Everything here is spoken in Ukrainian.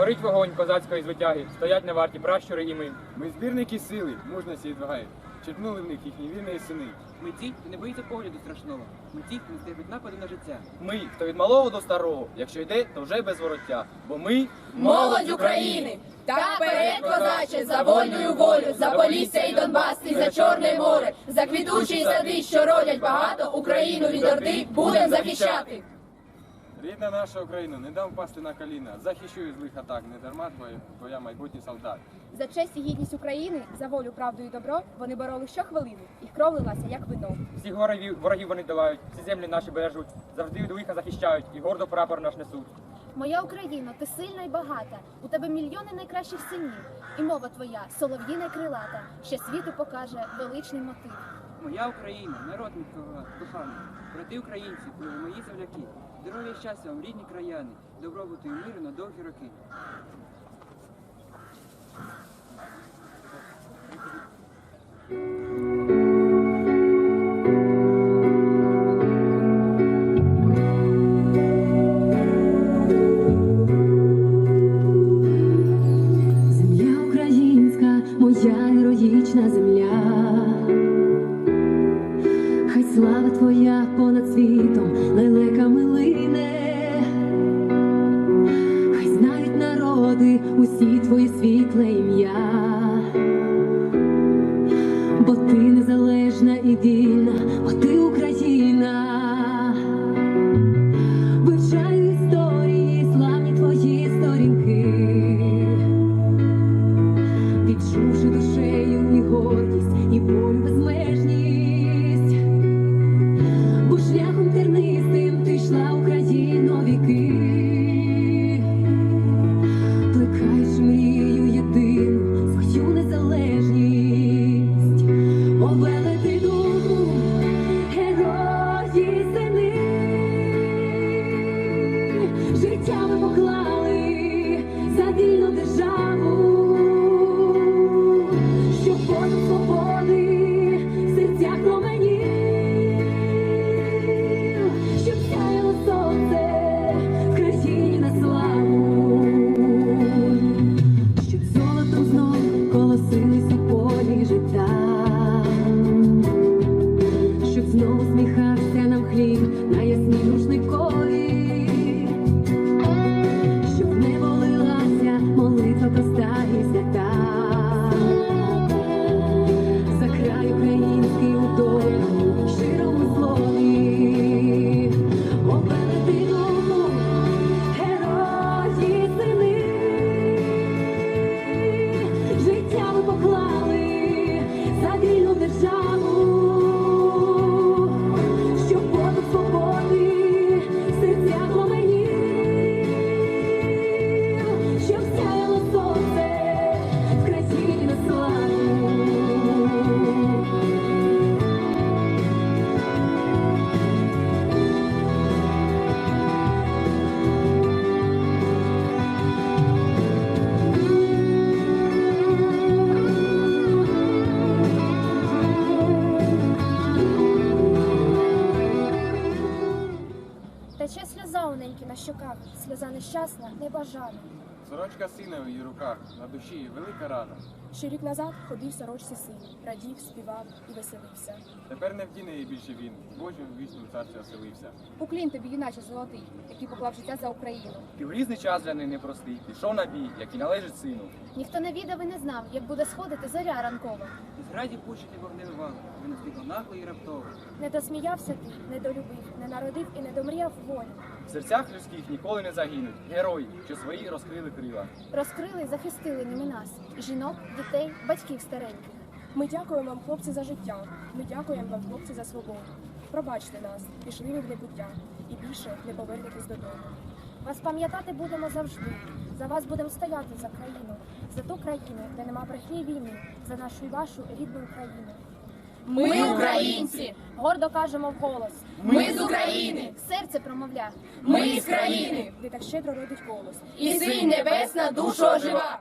Горить вогонь козацької звитяги, стоять на варті пращури і ми. Ми збірники сили, мужності і відваги. Черпнули в них їхні вірні сини. Ми ті, хто не боїться погляду страшного. Ми ті, хто не стерпить нападу на життя. Ми, хто від малого до старого, якщо йде, то вже без вороття. Бо ми Молодь України! Так перед козаче, за вольную волю, за Полісся і Донбас, і за Чорне море, за квітучі сади, що родять багато, Україну від орди будем захищати. Рідна наша Україна, не дам впасти на коліна. Захищу від злих атак, не дарма твоя, твоя майбутній солдат. За честь і гідність України, за волю, правду і добро вони бороли щохвилини, їх кров лилася, як вино. Всіх ворогів, ворогів вони долають, всі землі наші бережуть, завжди від лиха захищають і гордо прапор наш несуть. Моя Україно, ти сильна і багата. У тебе мільйони найкращих синів. І мова твоя солов'їна крилата, ще світу покаже величний мотив. Моя Україна, народ мій коханий. Брати українці, мої земляки. Здоров'я і щастя вам, рідні краяни, добробуту і миру на довгі роки. Земля українська, моя героїчна земля. Незалежна і вільна, бо ти Україна. Неньки на щоках, сльоза нещасна, небажана. Сорочка сина в її руках, на душі велика рана. Ще рік назад ходив сорочці син, радів, співав і веселився. Тепер не вдіне її більше він, Божим вічним царстві оселився. Уклін тобі, юначе золотий, який поклав життя за Україну. ти в різний час для неї непростий, пішов на бій, як і належить сину. Ніхто не відав і не знав, як буде сходити зоря ранкова. І зраді пущити вогневий вал, ви настигло нагло і раптово. Не досміявся ти, не долюбив, не народив і не домріяв волю. В серцях людських ніколи не загинуть герої, що свої розкрили крила. Розкрили, й захистили ними нас, жінок, дітей, батьків стареньких. Ми дякуємо вам, хлопці, за життя. Ми дякуємо вам, хлопці, за свободу. Пробачте нас, пішли ви в небуття, і більше не повернетесь додому. Вас пам'ятати будемо завжди. За вас будемо стояти за країну, за ту країну, де нема брехні війни, за нашу і вашу рідну Україну. Ми українці! Гордо кажемо вголос. Ми з України! Серце промовля. Ми з країни! Де так щедро родить голос. І синь небесна душу ожива!